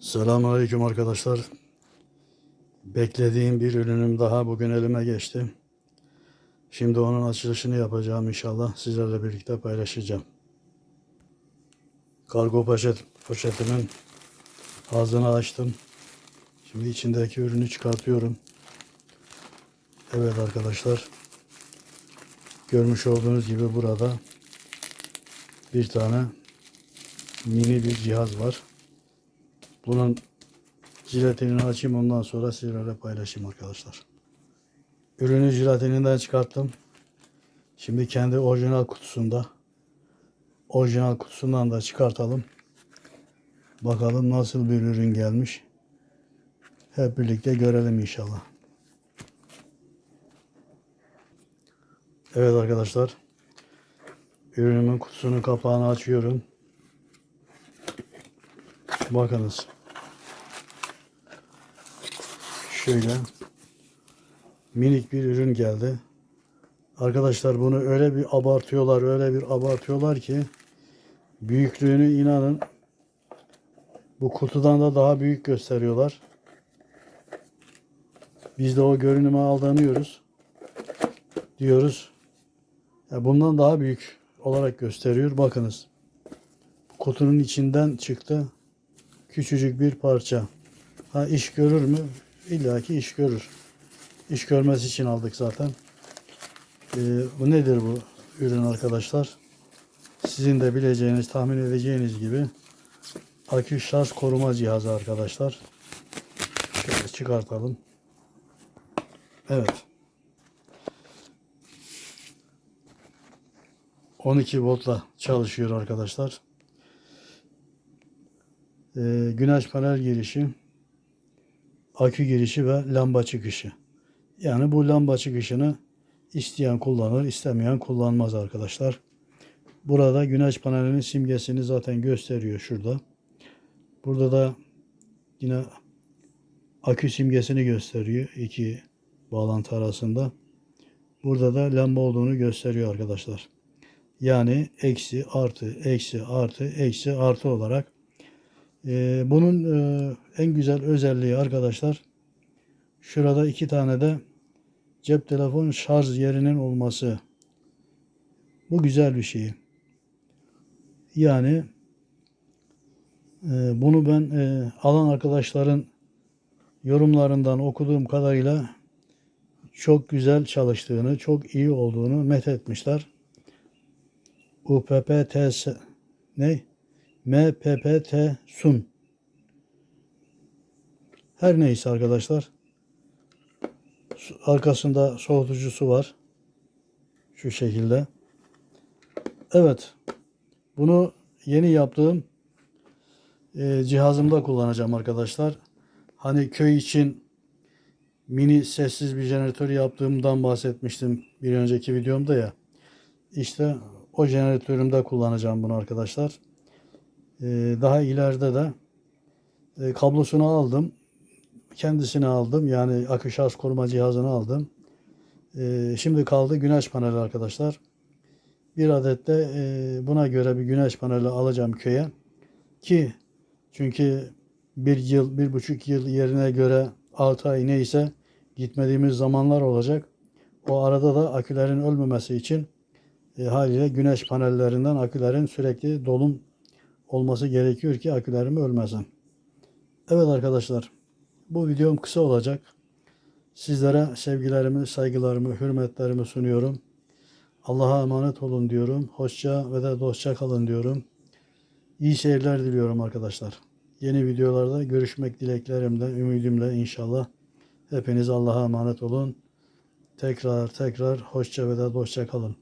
Selamünaleyküm arkadaşlar. Beklediğim bir ürünüm daha bugün elime geçti. Şimdi onun açılışını yapacağım inşallah. Sizlerle birlikte paylaşacağım. Kargo poşet, poşetimin ağzını açtım. Şimdi içindeki ürünü çıkartıyorum. Evet arkadaşlar. Görmüş olduğunuz gibi burada bir tane mini bir cihaz var. Bunun jilatinini açayım ondan sonra sizlerle paylaşayım arkadaşlar. Ürünü jilatininden çıkarttım. Şimdi kendi orijinal kutusunda orijinal kutusundan da çıkartalım. Bakalım nasıl bir ürün gelmiş. Hep birlikte görelim inşallah. Evet arkadaşlar. Ürünümün kutusunun kapağını açıyorum. Bakınız. Şöyle minik bir ürün geldi. Arkadaşlar bunu öyle bir abartıyorlar, öyle bir abartıyorlar ki büyüklüğünü inanın bu kutudan da daha büyük gösteriyorlar. Biz de o görünüme aldanıyoruz. Diyoruz. Ya bundan daha büyük olarak gösteriyor. Bakınız. Kutunun içinden çıktı. Küçücük bir parça. Ha iş görür mü? İlla ki iş görür. İş görmesi için aldık zaten. Ee, bu nedir bu ürün arkadaşlar? Sizin de bileceğiniz, tahmin edeceğiniz gibi akü şarj koruma cihazı arkadaşlar. Şöyle çıkartalım. Evet. 12 voltla çalışıyor arkadaşlar. Ee, güneş panel girişi, akü girişi ve lamba çıkışı. Yani bu lamba çıkışını isteyen kullanır, istemeyen kullanmaz arkadaşlar. Burada güneş panelinin simgesini zaten gösteriyor şurada. Burada da yine akü simgesini gösteriyor iki bağlantı arasında. Burada da lamba olduğunu gösteriyor arkadaşlar. Yani eksi artı eksi artı eksi artı olarak ee, bunun e, en güzel özelliği arkadaşlar şurada iki tane de cep telefon şarj yerinin olması. Bu güzel bir şey. Yani e, bunu ben e, alan arkadaşların yorumlarından okuduğum kadarıyla çok güzel çalıştığını, çok iyi olduğunu met etmişler. UPPTS ne? MPPT Sun. Her neyse arkadaşlar. Arkasında soğutucusu var. Şu şekilde. Evet. Bunu yeni yaptığım e, cihazımda kullanacağım arkadaşlar. Hani köy için mini sessiz bir jeneratör yaptığımdan bahsetmiştim bir önceki videomda ya. İşte o jeneratörümde kullanacağım bunu arkadaşlar. Ee, daha ileride de e, kablosunu aldım. Kendisini aldım. Yani akü şarj koruma cihazını aldım. Ee, şimdi kaldı güneş paneli arkadaşlar. Bir adet de e, buna göre bir güneş paneli alacağım köye. Ki çünkü bir yıl, bir buçuk yıl yerine göre altı ay neyse gitmediğimiz zamanlar olacak. O arada da akülerin ölmemesi için e, haliyle güneş panellerinden akülerin sürekli dolum olması gerekiyor ki akülerim ölmesin. Evet arkadaşlar bu videom kısa olacak. Sizlere sevgilerimi, saygılarımı, hürmetlerimi sunuyorum. Allah'a emanet olun diyorum. Hoşça ve de dostça kalın diyorum. İyi seyirler diliyorum arkadaşlar. Yeni videolarda görüşmek dileklerimle, ümidimle inşallah. Hepiniz Allah'a emanet olun. Tekrar tekrar hoşça ve de dostça kalın.